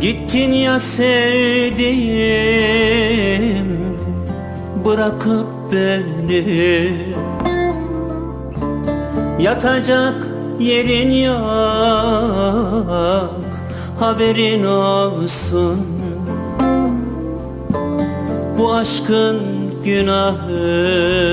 Gittin ya sevdiğim Bırakıp beni. Yatacak yerin yok Haberin olsun. Bu aşkın günahı